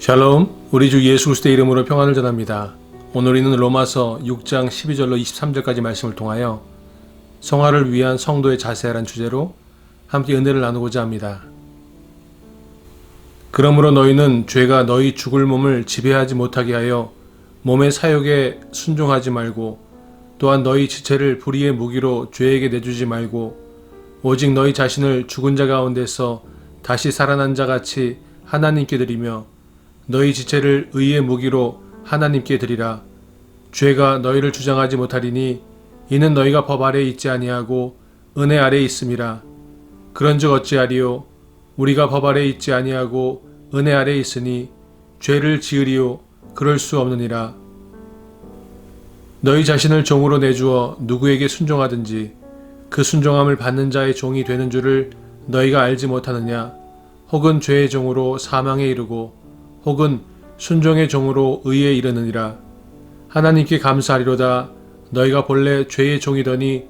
샬롬, 우리 주 예수 그리스도의 이름으로 평안을 전합니다. 오늘 우리는 로마서 6장 12절로 23절까지 말씀을 통하여 성화를 위한 성도의 자세라는 주제로 함께 은혜를 나누고자 합니다. 그러므로 너희는 죄가 너희 죽을 몸을 지배하지 못하게 하여 몸의 사욕에 순종하지 말고 또한 너희 지체를 불의의 무기로 죄에게 내주지 말고 오직 너희 자신을 죽은 자 가운데서 다시 살아난 자 같이 하나님께 드리며 너희 지체를 의의 무기로 하나님께 드리라. 죄가 너희를 주장하지 못하리니 이는 너희가 법 아래 있지 아니하고 은혜 아래 있음이라. 그런즉 어찌하리요? 우리가 법 아래 있지 아니하고 은혜 아래 있으니 죄를 지으리요? 그럴 수 없느니라. 너희 자신을 종으로 내주어 누구에게 순종하든지 그 순종함을 받는 자의 종이 되는 줄을 너희가 알지 못하느냐? 혹은 죄의 종으로 사망에 이르고 혹은 순종의 종으로 의에 이르느니라. 하나님께 감사하리로다. 너희가 본래 죄의 종이더니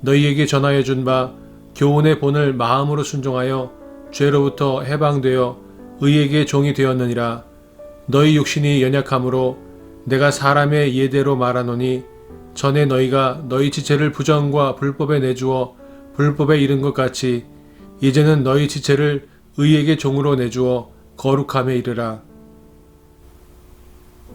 너희에게 전하여 준 바 교훈의 본을 마음으로 순종하여 죄로부터 해방되어 의에게 종이 되었느니라. 너희 육신이 연약함으로 내가 사람의 예대로 말하노니 전에 너희가 너희 지체를 부정과 불법에 내주어 불법에 이른 것 같이 이제는 너희 지체를 의에게 종으로 내주어 거룩함에 이르라.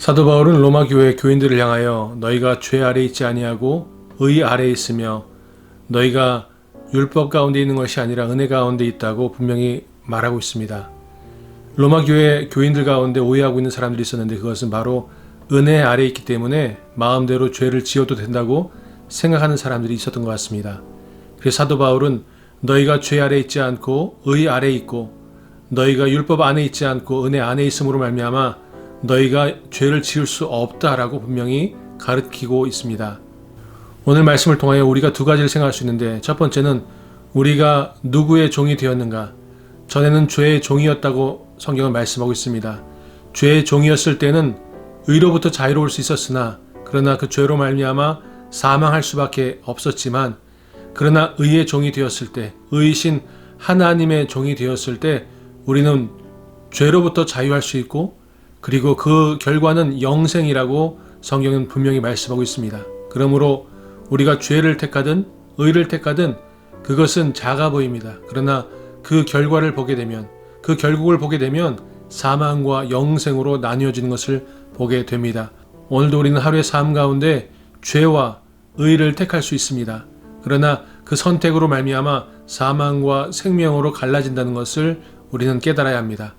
사도 바울은 로마 교회 교인들을 향하여 너희가 죄 아래 있지 아니하고 의 아래 있으며 너희가 율법 가운데 있는 것이 아니라 은혜 가운데 있다고 분명히 말하고 있습니다. 로마 교회 교인들 가운데 오해하고 있는 사람들이 있었는데 그것은 바로 은혜 아래 있기 때문에 마음대로 죄를 지어도 된다고 생각하는 사람들이 있었던 것 같습니다. 그래서 사도 바울은 너희가 죄 아래 있지 않고 의 아래 있고 너희가 율법 안에 있지 않고 은혜 안에 있음으로 말미암아 너희가 죄를 지을 수 없다라고 분명히 가르치고 있습니다. 오늘 말씀을 통하여 우리가 두 가지를 생각할 수 있는데 첫 번째는 우리가 누구의 종이 되었는가? 전에는 죄의 종이었다고 성경은 말씀하고 있습니다. 죄의 종이었을 때는 의로부터 자유로울 수 있었으나 그러나 그 죄로 말미암아 사망할 수밖에 없었지만 그러나 의의 종이 되었을 때 의이신 하나님의 종이 되었을 때 우리는 죄로부터 자유할 수 있고 그리고 그 결과는 영생이라고 성경은 분명히 말씀하고 있습니다. 그러므로 우리가 죄를 택하든 의를 택하든 그것은 작아 보입니다. 그러나 그 결과를 보게 되면 그 결국을 보게 되면 사망과 영생으로 나뉘어지는 것을 보게 됩니다. 오늘도 우리는 하루의 삶 가운데 죄와 의를 택할 수 있습니다. 그러나 그 선택으로 말미암아 사망과 생명으로 갈라진다는 것을 우리는 깨달아야 합니다.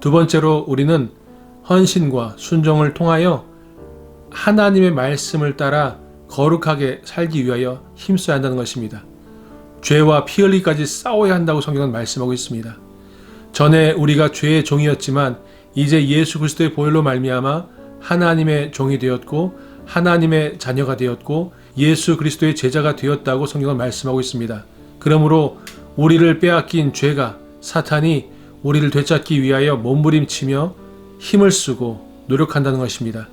두 번째로 우리는 헌신과 순종을 통하여 하나님의 말씀을 따라 거룩하게 살기 위하여 힘써야 한다는 것입니다. 죄와 피 흘리까지 싸워야 한다고 성경은 말씀하고 있습니다. 전에 우리가 죄의 종이었지만 이제 예수 그리스도의 보혈로 말미암아 하나님의 종이 되었고 하나님의 자녀가 되었고 예수 그리스도의 제자가 되었다고 성경은 말씀하고 있습니다. 그러므로 우리를 빼앗긴 죄가 사탄이 우리를 되찾기 위하여 몸부림치며 힘을 쓰고 노력한다는 것입니다.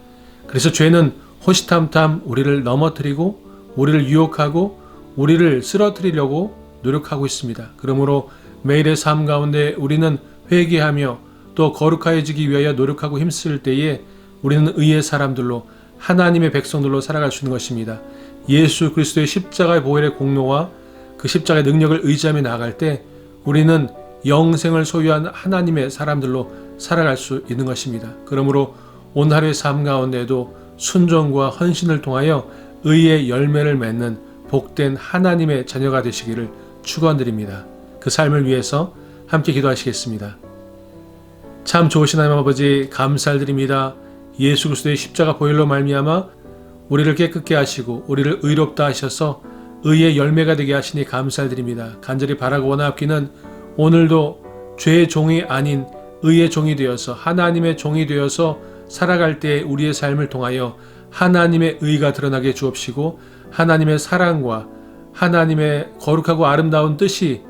그래서 죄는 호시탐탐 우리를 넘어뜨리고 우리를 유혹하고 우리를 쓰러뜨리려고 노력하고 있습니다. 그러므로 매일의 삶 가운데 우리는 회개하며 또 거룩해지기 위하여 노력하고 힘쓸 때에 우리는 의의 사람들로 하나님의 백성들로 살아갈 수 있는 것입니다. 예수 그리스도의 십자가의 보혈의 공로와 그 십자가의 능력을 의지하며 나아갈 때 우리는 영생을 소유한 하나님의 사람들로 살아갈 수 있는 것입니다. 그러므로 오늘 하루의 삶 가운데도 순종과 헌신을 통하여 의의 열매를 맺는 복된 하나님의 자녀가 되시기를 축원드립니다. 그 삶을 위해서 함께 기도하시겠습니다. 참 좋으신 하나님 아버지 감사드립니다. 예수 그리스도의 십자가 보혈로 말미암아 우리를 깨끗게 하시고 우리를 의롭다 하셔서 의의 열매가 되게 하시니 감사드립니다. 간절히 바라고 원하옵기는 오늘도 죄의 종이 아닌 의의 종이 되어서 하나님의 종이 되어서 살아갈 때 우리의 삶을 통하여 하나님의 의가 드러나게 주옵시고 하나님의 사랑과 하나님의 거룩하고 아름다운 뜻이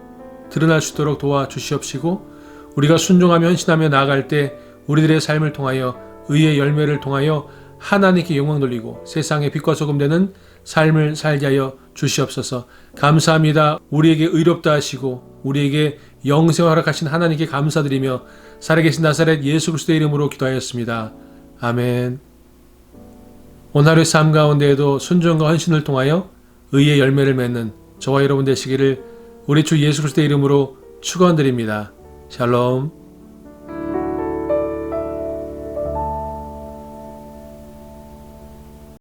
드러날 수 있도록 도와 주시옵시고 우리가 순종하며 헌신하며 나아갈 때 우리들의 삶을 통하여 의의 열매를 통하여 하나님께 영광 돌리고 세상의 빛과 소금 되는 삶을 살게 하여 주시옵소서. 감사합니다. 우리에게 의롭다 하시고 우리에게 영생 허락하신 하나님께 감사드리며 살아계신 나사렛 예수 그리스도의 이름으로 기도하였습니다. 아멘. 오늘 하루의 삶 가운데에도 순종과 헌신을 통하여 의의 열매를 맺는 저와 여러분 되시기를 우리 주 예수 그리스도의 이름으로 축원드립니다. 샬롬.